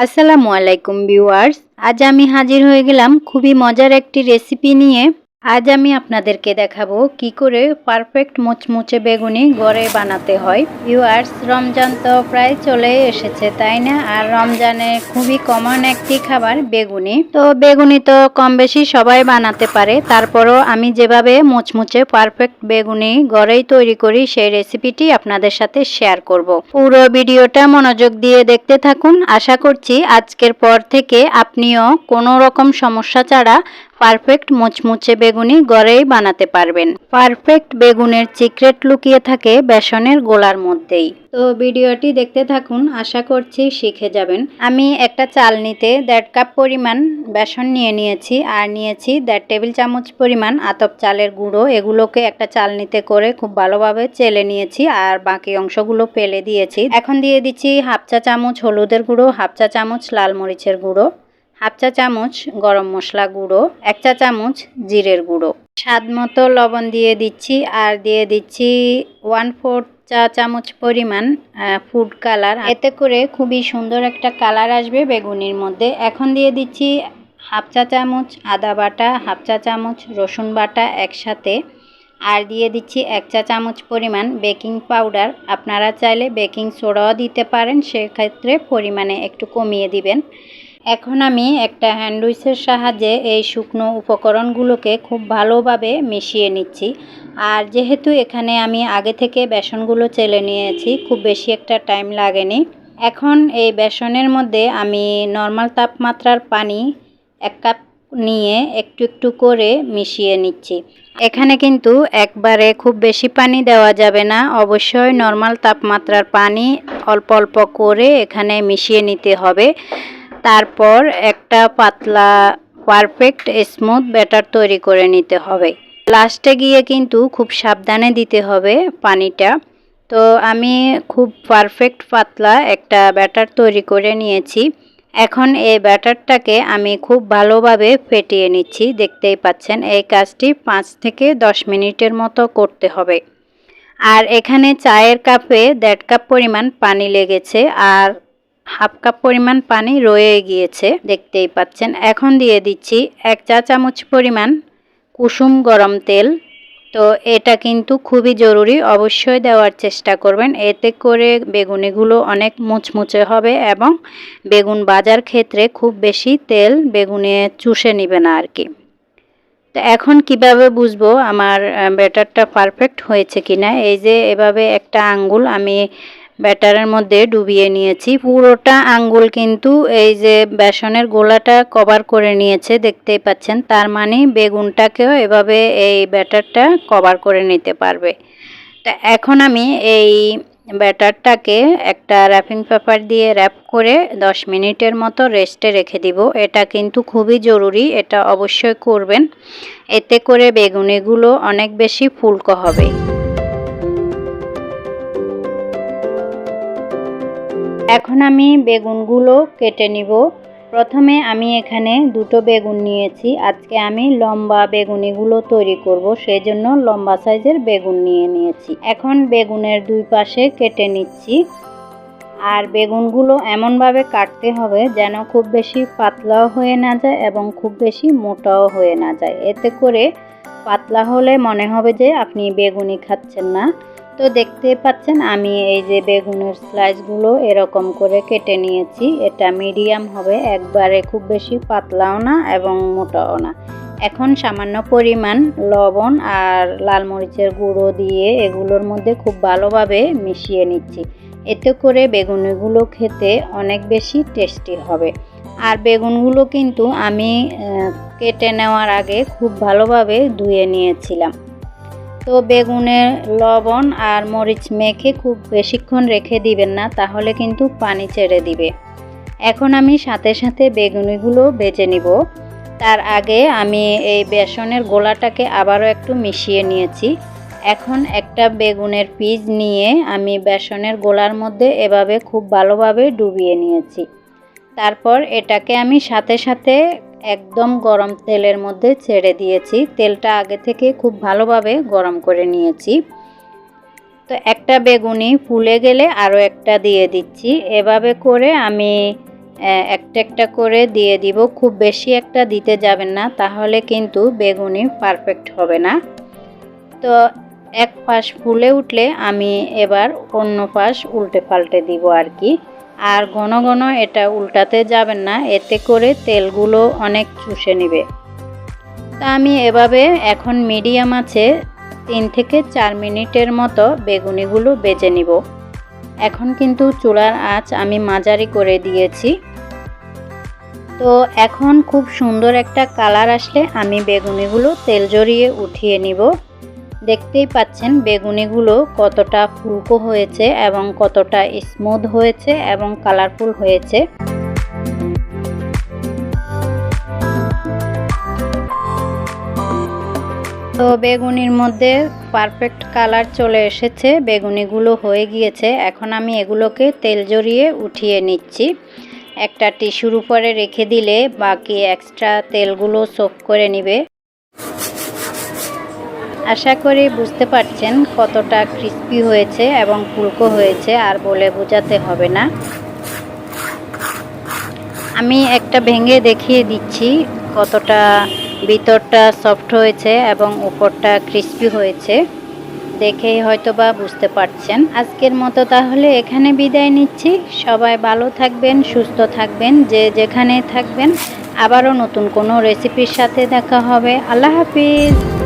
আসসালামু আলাইকুম ভিউয়ার্স আজ আমি হাজির হয়ে গেলাম খুবই মজার একটি রেসিপি নিয়ে আজ আমি আপনাদেরকে দেখাবো কি করে পারফেক্ট মুচমুচে বেগুনি ঘরে বানাতে হয়। ভিউয়ার্স রমজান তো প্রায় চলে এসেছে, তাই না? আর রমজানে খুবই কমন একটি খাবার বেগুনি। তো বেগুনি তো কম বেশি সবাই বানাতে পারে। তারপরও আমি যেভাবে মুচমুচে পারফেক্ট বেগুনি ঘরেই তৈরি করি, সেই রেসিপিটি আপনাদের সাথে শেয়ার করব। পুরো ভিডিওটা মনোযোগ দিয়ে দেখতে থাকুন। আশা করছি আজকের পর থেকে আপনিও কোনো রকম সমস্যা ছাড়া পারফেক্ট মুচমুচে বেগুনি গড়েই বানাতে পারবেন। পারফেক্ট বেগুনের সিক্রেট লুকিয়ে থাকে বেসনের গোলার মধ্যেই। তো ভিডিওটি দেখতে থাকুন, আশা করছি শিখে যাবেন। আমি একটা চাল নিতে দেড় কাপ পরিমাণ বেসন নিয়ে নিয়েছি, আর নিয়েছি দেড় টেবিল চামচ পরিমাণ আতপ চালের গুঁড়ো। এগুলোকে একটা চাল নিতে করে খুব ভালোভাবে চেলে নিয়েছি, আর বাকি অংশগুলো ফেলে দিয়েছি। এখন দিয়ে দিচ্ছি হাফ চা চামচ হলুদের গুঁড়ো, হাফ চা চামচ লাল মরিচের গুঁড়ো। হাফ চা চামচ গরম মশলা গুঁড়ো, এক চা চামচ জিরের গুঁড়ো। স্বাদ মতো লবণ দিয়ে দিচ্ছি, আর দিয়ে দিচ্ছি ওয়ান ফোর চা চামচ পরিমাণ ফুড কালার এতে করে খুবই সুন্দর একটা কালার আসবে বেগুনির মধ্যে। এখন দিয়ে দিচ্ছি হাফ চা চামচ আদা বাটা, হাফ চা চামচ রসুন বাটা একসাথে। আর দিয়ে দিচ্ছি এক চা চামচ পরিমাণ বেকিং পাউডার। আপনারা চাইলে বেকিং সোডাও দিতে পারেন, সেক্ষেত্রে পরিমাণে একটু কমিয়ে দিবেন। এখন আমি একটা হ্যান্ডউইচের সাহায্যে এই শুকনো উপকরণগুলোকে খুব ভালোভাবে মিশিয়ে নিচ্ছি। আর যেহেতু এখানে আমি আগে থেকে বেসনগুলো চেলে নিয়েছি, খুব বেশি একটা টাইম লাগেনি। এখন এই বেসনের মধ্যে আমি নর্মাল তাপমাত্রার পানি এক কাপ নিয়ে একটু একটু করে মিশিয়ে নিচ্ছি। এখানে কিন্তু একবারে খুব বেশি পানি দেওয়া যাবে না, অবশ্যই নর্মাল তাপমাত্রার পানি অল্প অল্প করে এখানে মিশিয়ে নিতে হবে। তারপর একটা পাতলা পারফেক্ট স্মুথ ব্যাটার তৈরি করে নিতে হবে। লাস্টে গিয়ে কিন্তু খুব সাবধানে দিতে হবে পানিটা। তো আমি খুব পারফেক্ট পাতলা একটা ব্যাটার তৈরি করে নিয়েছি। এখন এই ব্যাটারটাকে আমি খুব ভালোভাবে ফেটিয়ে নিচ্ছি, দেখতেই পাচ্ছেন। এই কাজটি পাঁচ থেকে দশ মিনিটের মতো করতে হবে। আর এখানে চায়ের কাপে দেড় কাপ পরিমাণ পানি লেগেছে। আর হাফ কাপ পরিমাণ পানি রয়ে গিয়েছে, দেখতেই পাচ্ছেন। এখন দিয়ে দিচ্ছি এক চা চামচ পরিমাণ কুসুম গরম তেল। তো এটা কিন্তু খুবই জরুরি, অবশ্যই দেওয়ার চেষ্টা করবেন। এতে করে বেগুনিগুলো অনেক মুচমুচে হবে এবং বেগুন বাজার ক্ষেত্রে খুব বেশি তেল বেগুনে চুষে নিবে না আর কি। তো এখন কীভাবে বুঝব আমার ব্যাটারটা পারফেক্ট হয়েছে কিনা? এই যে এভাবে একটা আঙ্গুল আমি ব্যাটারের মধ্যে ডুবিয়ে নিয়েছি। পুরোটা আঙ্গুল কিন্তু এই যে বেসনের গোলাটা কভার করে নিয়েছে, দেখতেই পাচ্ছেন। তার মানে বেগুনটাকেও এভাবে এই ব্যাটারটা কভার করে নিতে পারবে। তা এখন আমি এই ব্যাটারটাকে একটা র্যাপিং পেপার দিয়ে র্যাপ করে 10 মিনিটের মতো রেস্টে রেখে দিব। এটা কিন্তু খুবই জরুরি, এটা অবশ্যই করবেন। এতে করে বেগুনিগুলো অনেক বেশি ফুলকো হবে। এখন আমি বেগুনগুলো কেটে নিব। প্রথমে আমি এখানে দুটো বেগুন নিয়েছি। আজকে আমি লম্বা বেগুনিগুলো তৈরি করব সেই জন্য লম্বা সাইজের বেগুন নিয়ে নিয়েছি। এখন বেগুনের দুই পাশে কেটে নিচ্ছি। আর বেগুনগুলো এমনভাবে কাটতে হবে যেন খুব বেশি পাতলাও হয়ে না যায় এবং খুব বেশি মোটাও হয়ে না যায়। এতে করে পাতলা হলে মনে হবে যে আপনি বেগুনি খাচ্ছেন না। তো দেখতে পাচ্ছেন, আমি এই যে বেগুনের স্লাইসগুলো এরকম করে কেটে নিয়েছি। এটা মিডিয়াম হবে, একবারে খুব বেশি পাতলাও না এবং মোটাও না। এখন সামান্য পরিমাণ লবণ আর লাল মরিচের গুঁড়ো দিয়ে এগুলোর মধ্যে খুব ভালোভাবে মিশিয়ে নিচ্ছি। এতে করে বেগুনিগুলো খেতে অনেক বেশি টেস্টি হবে। আর বেগুনগুলো কিন্তু আমি কেটে নেওয়ার আগে খুব ভালোভাবে ধুয়ে নিয়েছিলাম। তো বেগুনে লবণ আর মরিচ মেখে খুব বেশিক্ষণ রেখে দিবেন না, তাহলে কিন্তু পানি ছেড়ে দিবে। এখন আমি সাথে সাথে বেগুনিগুলো বেজে নিব। তার আগে আমি এই বেসনের গোলাটাকে আবারও একটু মিশিয়ে নিয়েছি। এখন একটা বেগুনের পিস নিয়ে আমি বেসনের গোলার মধ্যে এভাবে খুব ভালোভাবে ডুবিয়ে নিয়েছি। তারপর এটাকে আমি সাথে সাথে একদম গরম তেলের মধ্যে ছেড়ে দিয়েছি। তেলটা আগে থেকে খুব ভালোভাবে গরম করে নিয়েছি। তো একটা বেগুনি ফুলে গেলে আরও একটা দিয়ে দিচ্ছি। এভাবে করে আমি একটা একটা করে দিয়ে দিব। খুব বেশি একটা দিতে যাবেন না, তাহলে কিন্তু বেগুনি পারফেক্ট হবে না। তো এক পাশ ফুলে উঠলে আমি এবার অন্য পাশ উল্টে পাল্টে দিব আর কি। আর ঘন ঘন এটা উল্টাতে যাবেন না, এতে করে তেলগুলো অনেক চুষে নেবে। তা আমি এভাবে এখন মিডিয়াম আছে, তিন থেকে চার মিনিটের মতো বেগুনিগুলো বেজে নিব। এখন কিন্তু চুলার আঁচ আমি মাঝারি করে দিয়েছি। তো এখন খুব সুন্দর একটা কালার আসলে আমি বেগুনিগুলো তেল জড়িয়ে উঠিয়ে নিব। দেখতেই পাচ্ছেন বেগুনিগুলো কতটা ফুলকো হয়েছে এবং কতটা স্মুথ হয়েছে এবং কালারফুল হয়েছে। তো বেগুনির মধ্যে পারফেক্ট কালার চলে এসেছে, বেগুনিগুলো হয়ে গিয়েছে। এখন আমি এগুলোকে তেল জড়িয়ে উঠিয়ে নিচ্ছি। একটা টিস্যুর উপরে রেখে দিলে বাকি এক্সট্রা তেলগুলো সোপ করে নিবে। আশা করি বুঝতে পারছেন কতটা ক্রিস্পি হয়েছে এবং ফুলকো হয়েছে, আর বলে বোঝাতে হবে না। আমি একটা ভেঙে দেখিয়ে দিচ্ছি কতটা ভিতরটা সফট হয়েছে এবং উপরটা ক্রিস্পি হয়েছে। দেখেই হয়তো বা বুঝতে পারছেন। আজকের মতো তাহলে এখানে বিদায় নিচ্ছি। সবাই ভালো থাকবেন, সুস্থ থাকবেন, যে যেখানে থাকবেন। আবারও নতুন কোনো রেসিপির সাথে দেখা হবে। আল্লাহ হাফিজ।